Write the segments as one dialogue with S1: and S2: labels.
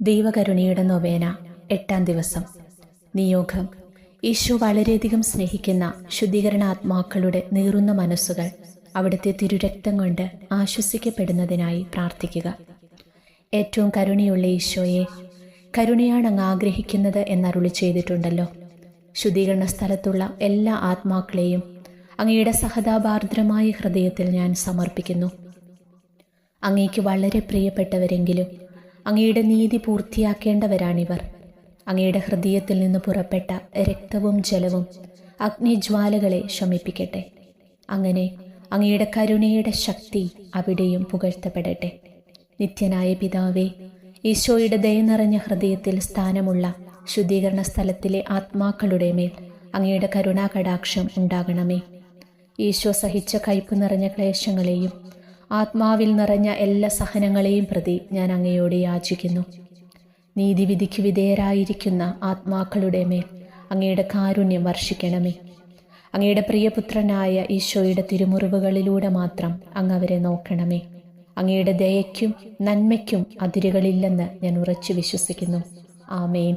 S1: ദൈവകരുണയുടെ നൊവേന എട്ടാം ദിവസം. നിയോഗം. ഈശോ വളരെയധികം സ്നേഹിക്കുന്ന ശുദ്ധീകരണാത്മാക്കളുടെ നീറുന്ന മനസ്സുകൾ അവിടുത്തെ തിരുരക്തം കൊണ്ട് ആശ്വസിക്കപ്പെടുന്നതിനായി പ്രാർത്ഥിക്കുക. ഏറ്റവും കരുണയുള്ള ഈശോയെ കരുണയാണ് അങ്ങ് ആഗ്രഹിക്കുന്നത് എന്നരുളി ചെയ്തിട്ടുണ്ടല്ലോ. ശുദ്ധീകരണ സ്ഥലത്തുള്ള എല്ലാ ആത്മാക്കളെയും അങ്ങയുടെ സഹതാപാർദ്രമായ ഹൃദയത്തിൽ ഞാൻ സമർപ്പിക്കുന്നു. അങ്ങേക്ക് വളരെ പ്രിയപ്പെട്ടവരെങ്കിലും അങ്ങയുടെ നീതി പൂർത്തിയാക്കേണ്ടവരാണിവർ. അങ്ങയുടെ ഹൃദയത്തിൽ നിന്ന് പുറപ്പെട്ട രക്തവും ജലവും അഗ്നിജ്വാലകളെ ശമിപ്പിക്കട്ടെ. അങ്ങനെ അങ്ങയുടെ കരുണയുടെ ശക്തി അവിടെയും പുകഴ്ത്തപ്പെടട്ടെ. നിത്യനായ പിതാവേ ഈശോയുടെ ദയ നിറഞ്ഞ ഹൃദയത്തിൽ സ്ഥാനമുള്ള ശുദ്ധീകരണ സ്ഥലത്തിലെ ആത്മാക്കളുടെ മേൽ അങ്ങയുടെ കരുണാകടാക്ഷം ഉണ്ടാകണമേ. ഈശോ സഹിച്ച കയ്പ് നിറഞ്ഞ ക്ലേശങ്ങളെയും ആത്മാവിൽ നിറഞ്ഞ എല്ലാ സഹനങ്ങളെയും പ്രതി ഞാൻ അങ്ങയോട് യാചിക്കുന്നു. നീതിവിധിക്ക് വിധേയരായിരിക്കുന്ന ആത്മാക്കളുടെ മേൽ അങ്ങയുടെ കാരുണ്യം വർഷിക്കണമേ. അങ്ങയുടെ പ്രിയപുത്രനായ ഈശോയുടെ തിരുമുറിവുകളിലൂടെ മാത്രം അങ്ങ് അവരെ നോക്കണമേ. അങ്ങയുടെ ദയയ്ക്കും നന്മയ്ക്കും അതിരുകളില്ലെന്ന് ഞാൻ ഉറച്ചു വിശ്വസിക്കുന്നു. ആമേൻ.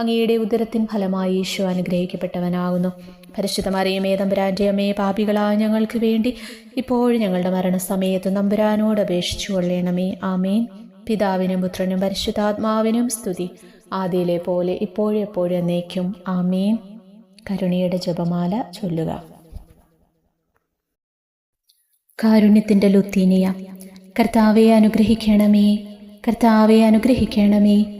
S1: അങ്ങയുടെ ഉദരത്തിൻ ഫലമായി ഈശോ അനുഗ്രഹിക്കപ്പെട്ടവനാകുന്നു. പരിശുദ്ധ ഏതമ്പുരാന്റെ അമ്മയെ അമ്മേ പാപികളായ ഞങ്ങൾക്ക് വേണ്ടി ഇപ്പോഴും ഞങ്ങളുടെ മരണസമയത്ത് നമ്പുരാനോട് അപേക്ഷിച്ചു കൊള്ളണമേ. ആമേൻ. പിതാവിനും പുത്രനും പരിശുദ്ധാത്മാവിനും സ്തുതി. ആദിയിലെ പോലെ ഇപ്പോഴും എപ്പോഴും എന്നേക്കും. ആമേൻ. കരുണയുടെ ജപമാല ചൊല്ലുക. കാരുണ്യത്തിന്റെ ലുത്തീനിയ കർത്താവെ അനുഗ്രഹിക്കണമേ. കർത്താവെ അനുഗ്രഹിക്കണമേ.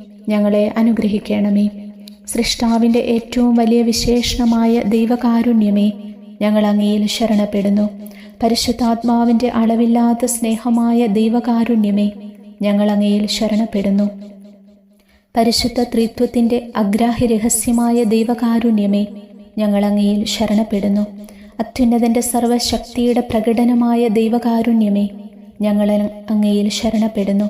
S1: ഞങ്ങളെ അനുഗ്രഹിക്കണമേ. സൃഷ്ടാവിന്റെ ഏറ്റവും വലിയ വിശേഷണമായ ദൈവകാരുണ്യമേ ഞങ്ങൾ അങ്ങയിൽ ശരണപ്പെടുന്നു. പരിശുദ്ധാത്മാവിന്റെ അളവില്ലാത്ത സ്നേഹമായ ദൈവകാരുണ്യമേ ഞങ്ങൾ അങ്ങയിൽ ശരണപ്പെടുന്നു. പരിശുദ്ധ ത്രിത്വത്തിന്റെ അഗ്രാഹ്യ രഹസ്യമായ ദൈവകാരുണ്യമേ ഞങ്ങൾ അങ്ങയിൽ ശരണപ്പെടുന്നു. അത്യുന്നതന്റെ സർവശക്തിയുടെ പ്രകടനമായ ദൈവകാരുണ്യമേ ഞങ്ങൾ അങ്ങയിൽ ശരണപ്പെടുന്നു.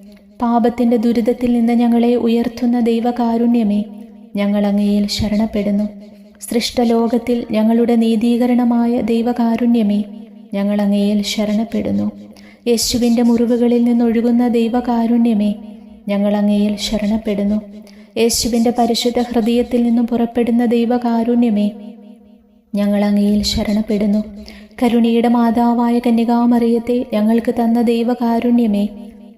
S1: പാപത്തിന്റെ ദുരിതത്തിൽ നിന്ന് ഞങ്ങളെ ഉയർത്തുന്ന ദൈവകാരുണ്യമേ ഞങ്ങൾ അങ്ങയിൽ ശരണപ്പെടുന്നു. സൃഷ്ടലോകത്തിൽ ഞങ്ങളുടെ നീതീകരണമായ ദൈവകാരുണ്യമേ ഞങ്ങൾ അങ്ങയിൽ ശരണപ്പെടുന്നു. യേശുവിന്റെ മുറിവുകളിൽ നിന്നൊഴുകുന്ന ദൈവകാരുണ്യമേ ഞങ്ങൾ അങ്ങയിൽ ശരണപ്പെടുന്നു. യേശുവിന്റെ പരിശുദ്ധ ഹൃദയത്തിൽ നിന്നും പുറപ്പെടുന്ന ദൈവകാരുണ്യമേ ഞങ്ങൾ അങ്ങയിൽ ശരണപ്പെടുന്നു. കരുണിയുടെ മാതാവായ കന്യകാമറിയത്തെ ഞങ്ങൾക്ക് തന്ന ദൈവകാരുണ്യമേ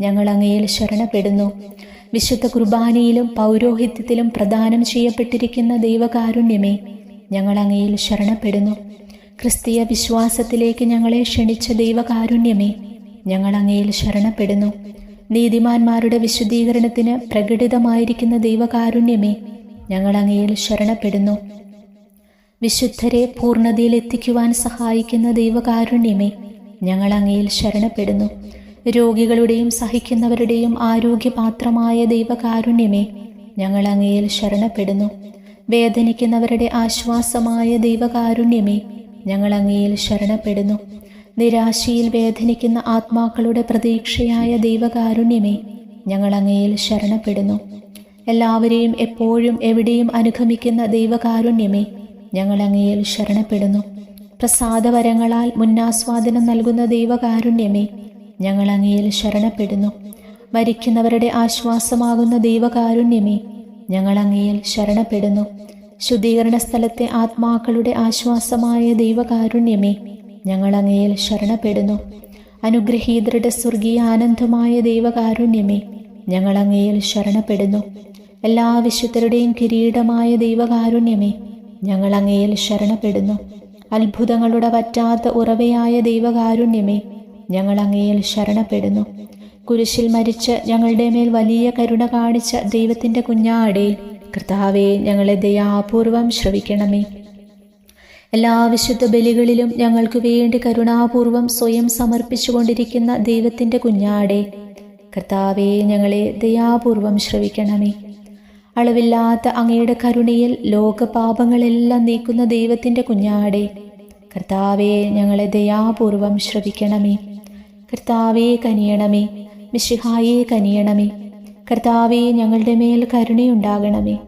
S1: ഞങ്ങൾ അങ്ങയിൽ ശരണപ്പെടുന്നു. വിശുദ്ധ കുർബാനയിലും പൗരോഹിത്യത്തിലും പ്രദാനം ചെയ്യപ്പെട്ടിരിക്കുന്ന ദൈവകാരുണ്യമേ ഞങ്ങൾ അങ്ങയിൽ ശരണപ്പെടുന്നു. ക്രിസ്തീയ വിശ്വാസത്തിലേക്ക് ഞങ്ങളെ ക്ഷണിച്ച ദൈവകാരുണ്യമേ ഞങ്ങൾ അങ്ങയിൽ ശരണപ്പെടുന്നു. നീതിമാന്മാരുടെ വിശുദ്ധീകരണത്തിന് പ്രകടിതമായിരിക്കുന്ന ദൈവകാരുണ്യമേ ഞങ്ങൾ അങ്ങയിൽ ശരണപ്പെടുന്നു. വിശുദ്ധരെ പൂർണതയിൽ എത്തിക്കുവാൻ സഹായിക്കുന്ന ദൈവകാരുണ്യമേ ഞങ്ങൾ അങ്ങയിൽ ശരണപ്പെടുന്നു. രോഗികളുടെയും സഹിക്കുന്നവരുടെയും ആരോഗ്യപാത്രമായ ദൈവകാരുണ്യമേ ഞങ്ങൾ അങ്ങയിൽ ശരണപ്പെടുന്നു. വേദനിക്കുന്നവരുടെ ആശ്വാസമായ ദൈവകാരുണ്യമേ ഞങ്ങൾ അങ്ങയിൽ ശരണപ്പെടുന്നു. നിരാശയിൽ വേദനിക്കുന്ന ആത്മാക്കളുടെ പ്രതീക്ഷയായ ദൈവകാരുണ്യമേ ഞങ്ങൾ അങ്ങയിൽ ശരണപ്പെടുന്നു. എല്ലാവരെയും എപ്പോഴും എവിടെയും അനുഗമിക്കുന്ന ദൈവകാരുണ്യമേ ഞങ്ങൾ അങ്ങയിൽ ശരണപ്പെടുന്നു. പ്രസാദവരങ്ങളാൽ മുന്നാസ്വാദനം നൽകുന്ന ദൈവകാരുണ്യമേ ഞങ്ങൾ അങ്ങയിൽ ശരണപ്പെടുന്നു. മരിക്കുന്നവരുടെ ആശ്വാസമാകുന്ന ദൈവകാരുണ്യമേ ഞങ്ങൾ അങ്ങയിൽ ശരണപ്പെടുന്നു. ശുദ്ധീകരണ സ്ഥലത്തെ ആത്മാക്കളുടെ ആശ്വാസമായ ദൈവകാരുണ്യമേ ഞങ്ങൾ അങ്ങയിൽ ശരണപ്പെടുന്നു. അനുഗ്രഹീതരുടെ സ്വർഗീയ ആനന്ദമായ ദൈവകാരുണ്യമേ ഞങ്ങൾ അങ്ങയിൽ ശരണപ്പെടുന്നു. എല്ലാ വിശുദ്ധരുടെയും കിരീടമായ ദൈവകാരുണ്യമേ ഞങ്ങൾ അങ്ങയിൽ ശരണപ്പെടുന്നു. അത്ഭുതങ്ങളുടെ പറ്റാത്ത ഉറവയായ ദൈവകാരുണ്യമേ ഞങ്ങൾ അങ്ങയിൽ ശരണപ്പെടുന്നു. കുരിശിൽ മരിച്ച് ഞങ്ങളുടെ മേൽ വലിയ കരുണ കാണിച്ച ദൈവത്തിന്റെ കുഞ്ഞാടയിൽ കർത്താവെ ഞങ്ങളെ ദയാപൂർവം ശ്രവിക്കണമേ. എല്ലാ വിശുദ്ധ ബലികളിലും ഞങ്ങൾക്ക് വേണ്ടി കരുണാപൂർവം സ്വയം സമർപ്പിച്ചുകൊണ്ടിരിക്കുന്ന ദൈവത്തിന്റെ കുഞ്ഞാടെ കർത്താവെ ഞങ്ങളെ ദയാപൂർവം ശ്രവിക്കണമേ. അളവില്ലാത്ത അങ്ങയുടെ കരുണയിൽ ലോകപാപങ്ങളെല്ലാം നീക്കുന്ന ദൈവത്തിന്റെ കുഞ്ഞാടെ കർത്താവെ ഞങ്ങളെ ദയാപൂർവം ശ്രവിക്കണമേ. കർത്താവെ കനിയണമേ മിശിഹായേ കനിയണമേ. കർത്താവേ ഞങ്ങളുടെ മേൽ കരുണയുണ്ടാകണമേ.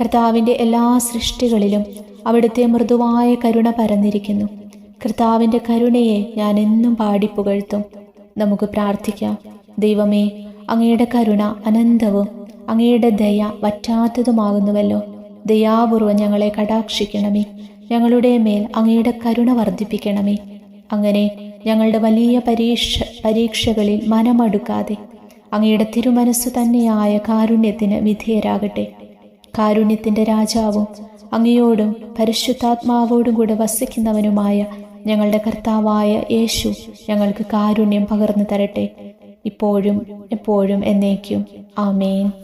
S1: കർത്താവിന്റെ എല്ലാ സൃഷ്ടികളിലും അവിടുത്തെ മൃദുവായ കരുണ പരന്നിരിക്കുന്നു. കർത്താവിന്റെ കരുണയെ ഞാൻ എന്നും പാടിപ്പുകഴ്ത്തും നമുക്ക് പ്രാർത്ഥിക്കാം. ദൈവമേ അങ്ങയുടെ കരുണ അനന്തവും അങ്ങയുടെ ദയ വറ്റാത്തതുമാകുന്നുവല്ലോ. ദയാപൂർവം ഞങ്ങളെ കടാക്ഷിക്കണമേ. ഞങ്ങളുടെ മേൽ അങ്ങയുടെ കരുണ വർദ്ധിപ്പിക്കണമേ. അങ്ങനെ ഞങ്ങളുടെ വലിയ പരീക്ഷ പരീക്ഷകളിൽ മനമടുക്കാതെ അങ്ങയുടെ തിരുമനസ്സു തന്നെയായ കാരുണ്യത്തിന് വിധേയരാകട്ടെ. കാരുണ്യത്തിന്റെ രാജാവും അങ്ങയോടും പരിശുദ്ധാത്മാവോടും കൂടെ വസിക്കുന്നവനുമായ ഞങ്ങളുടെ കർത്താവായ യേശു ഞങ്ങൾക്ക് കാരുണ്യം പകർന്നു തരട്ടെ. ഇപ്പോഴും എപ്പോഴും എന്നേക്കും. ആമേൻ.